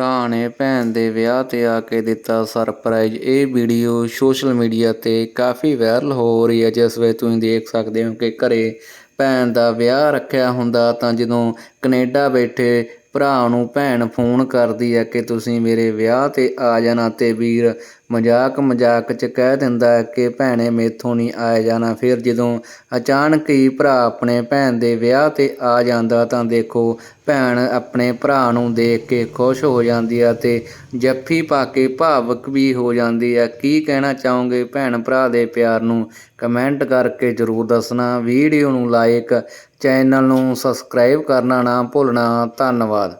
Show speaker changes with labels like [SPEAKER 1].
[SPEAKER 1] ਭਰਾ ਨੇ ਭੈਣ ਦੇ ਵਿਆਹ ਤੇ ਆ ਕੇ ਦਿੱਤਾ ਸਰਪ੍ਰਾਈਜ਼। ਇਹ ਵੀਡੀਓ ਸੋਸ਼ਲ ਮੀਡੀਆ ਤੇ ਕਾਫੀ ਵਾਇਰਲ ਹੋ ਰਹੀ ਹੈ, ਜਿਸ ਵਿੱਚ ਤੁਸੀਂ ਦੇਖ ਸਕਦੇ ਹੋ ਕਿ ਘਰੇ ਭੈਣ ਦਾ ਵਿਆਹ ਰੱਖਿਆ ਹੁੰਦਾ ਤਾਂ ਜਦੋਂ ਕੈਨੇਡਾ ਬੈਠੇ ਭਰਾ ਨੂੰ ਭੈਣ ਫੋਨ ਕਰਦੀ ਹੈ ਕਿ ਤੁਸੀਂ ਮੇਰੇ ਵਿਆਹ ਤੇ ਆ ਜਾਣਾ ਤੇ ਵੀਰ ਮਜ਼ਾਕ ਮਜ਼ਾਕ ਚ ਕਹਿ ਦਿੰਦਾ ਕਿ ਭੈਣੇ ਮੇਥੋਂ ਨਹੀਂ ਆਇਆ ਜਾਣਾ। ਫਿਰ ਜਦੋਂ ਅਚਾਨਕ ਹੀ ਭਰਾ ਆਪਣੇ ਭੈਣ ਦੇ ਵਿਆਹ ਤੇ ਆ ਜਾਂਦਾ ਤਾਂ ਦੇਖੋ ਭੈਣ ਆਪਣੇ ਭਰਾ ਨੂੰ ਦੇਖ ਕੇ ਖੁਸ਼ ਹੋ ਜਾਂਦੀ ਹੈ ਤੇ ਜੱਫੀ ਪਾ ਕੇ ਭਾਵਕ ਵੀ ਹੋ ਜਾਂਦੀ ਹੈ। ਕੀ ਕਹਿਣਾ ਚਾਹੋਗੇ ਭੈਣ ਭਰਾ ਦੇ ਪਿਆਰ ਨੂੰ? ਕਮੈਂਟ ਕਰਕੇ ਜਰੂਰ ਦੱਸਣਾ। ਵੀਡੀਓ ਨੂੰ ਲਾਈਕ ਚੈਨਲ ਨੂੰ ਸਬਸਕ੍ਰਾਈਬ ਕਰਨਾ ਨਾ ਭੁੱਲਣਾ। ਧੰਨਵਾਦ।